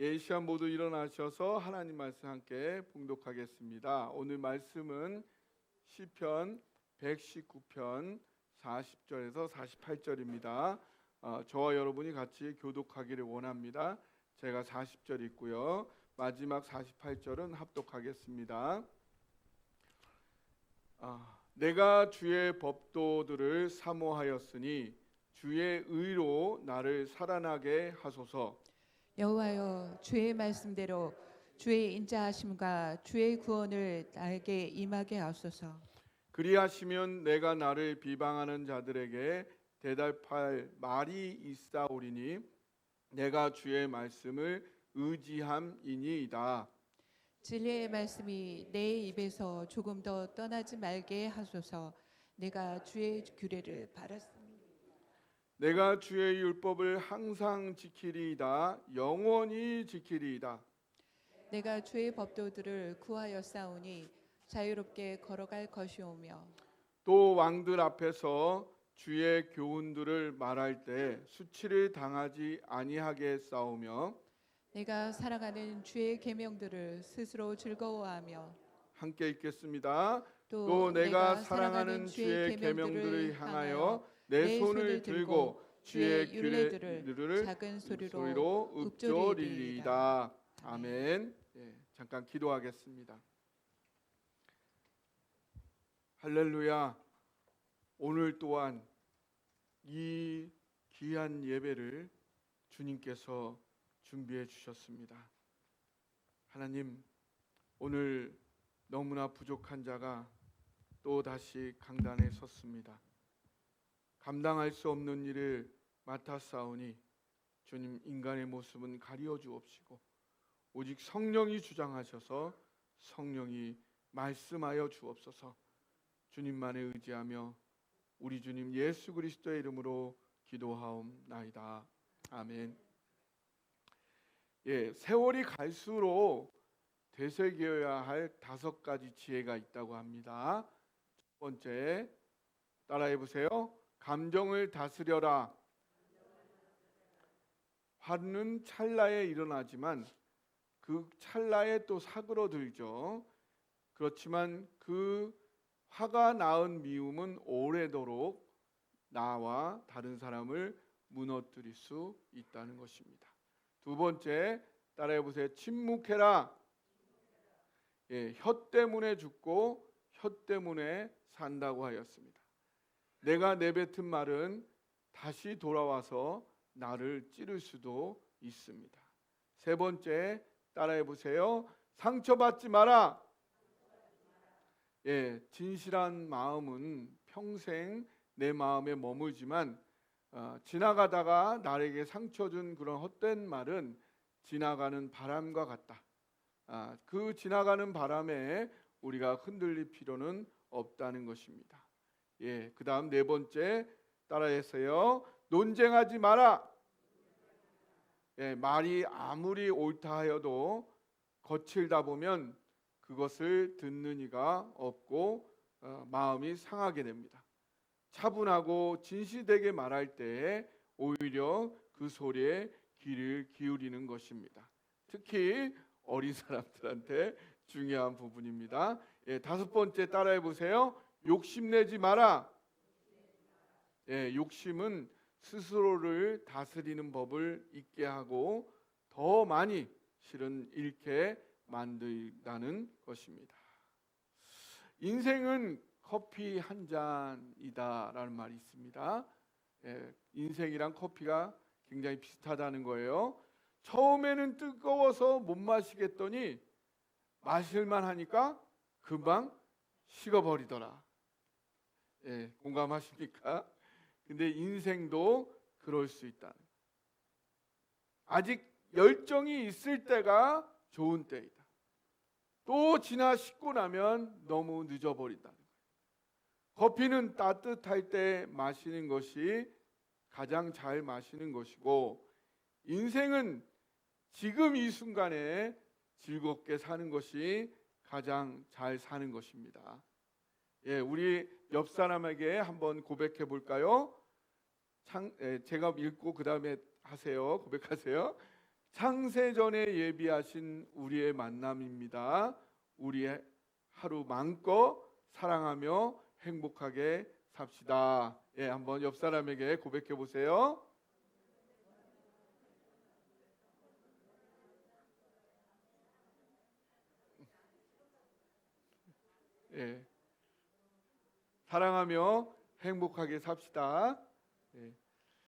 예, 이 시간 모두 일어나셔서 하나님 말씀 함께 봉독하겠습니다. 오늘 말씀은 시편 119편 40절에서 48절입니다. 어, 저와 여러분이 같이 교독하기를 원합니다. 제가 40절 있고요. 마지막 48절은 합독하겠습니다. 아, 내가 주의 법도들을 사모하였으니 주의 의로 나를 살아나게 하소서. 여호와여 주의 말씀대로 주의 인자하심과 주의 구원을 나에게 임하게 하소서. 그리하시면 내가 나를 비방하는 자들에게 대답할 말이 있사오리니 내가 주의 말씀을 의지함이니이다. 진리의 말씀이 내 입에서 조금 더 떠나지 말게 하소서. 내가 주의 규례를 바랐습니다. 내가 주의 율법을 항상 지키리이다. 영원히 지키리이다. 내가 주의 법도들을 구하여 싸우니 자유롭게 걸어갈 것이오며 또 왕들 앞에서 주의 교훈들을 말할 때 수치를 당하지 아니하게 싸우며 내가 살아가는 주의 계명들을 스스로 즐거워하며 함께 읽겠습니다. 또, 또 내가 사랑하는 주의 계명들을 향하여 내 손을 들고 주의 규례들을 작은 소리로 소리로. 읊조리리이다. 아멘. 예, 잠깐 기도하겠습니다. 할렐루야. 오늘 또한 이 귀한 예배를 주님께서 준비해 주셨습니다. 하나님, 오늘 너무나 부족한 자가 또 다시 강단에 섰습니다. 감당할 수 없는 일을 싸우니 주님 인간의 모습은 가리어 주옵시고 오직 성령이 주장하셔서 성령이 말씀하여 주옵소서. 주님만에 의지하며 우리 주님 예수 그리스도의 이름으로 기도하옵나이다. 아멘. 예, 세월이 갈수록 되새겨야 할 다섯 가지 지혜가 있다고 합니다. 첫 번째 따라해 보세요. 감정을 다스려라. 화는 찰나에 일어나지만 그 찰나에 또 사그러들죠. 그렇지만 그 화가 낳은 미움은 오래도록 나와 다른 사람을 무너뜨릴 수 있다는 것입니다. 두 번째 따라해 보세요. 침묵해라. 예, 혀 때문에 죽고 혀 때문에 산다고 하였습니다. 내가 내뱉은 말은 다시 돌아와서 나를 찌를 수도 있습니다. 세 번째 따라해 보세요. 상처받지 마라. 예, 진실한 마음은 평생 내 마음에 머물지만 어, 지나가다가 나에게 상처 준 그런 헛된 말은 지나가는 바람과 같다. 아, 그 지나가는 바람에 우리가 흔들릴 필요는 없다는 것입니다. 예, 그 다음 네 번째 따라해서요. 논쟁하지 마라. 예, 말이 아무리 옳다 하여도 거칠다 보면 그것을 듣는 이가 없고 어, 마음이 상하게 됩니다. 차분하고 진실되게 말할 때 오히려 그 소리에 귀를 기울이는 것입니다. 특히 어린 사람들한테 중요한 부분입니다. 예, 다섯 번째 따라해 보세요. 욕심내지 마라. 예, 욕심은 스스로를 다스리는 법을 잊게 하고 더 많이 실은 잃게 만든다는 것입니다. 인생은 커피 한 잔이다라는 말이 있습니다. 예, 인생이랑 커피가 굉장히 비슷하다는 거예요. 처음에는 뜨거워서 못 마시겠더니 마실만 하니까 금방 식어버리더라. 예, 공감하십니까? 근데 인생도 그럴 수 있다. 아직 열정이 있을 때가 좋은 때이다. 또 지나 식고 나면 너무 늦어버린다는 거예요. 커피는 따뜻할 때 마시는 것이 가장 잘 마시는 것이고 인생은 지금 이 순간에 즐겁게 사는 것이 가장 잘 사는 것입니다. 예, 우리 옆 사람에게 한번 고백해 볼까요? 창, 예, 제가 읽고 그 다음에 하세요. 고백하세요. 창세전에 예비하신 우리의 만남입니다. 우리의 하루 마음껏 사랑하며 행복하게 삽시다. 예, 한번 옆 사람에게 고백해 보세요. 예. 사랑하며 행복하게 삽시다. 예.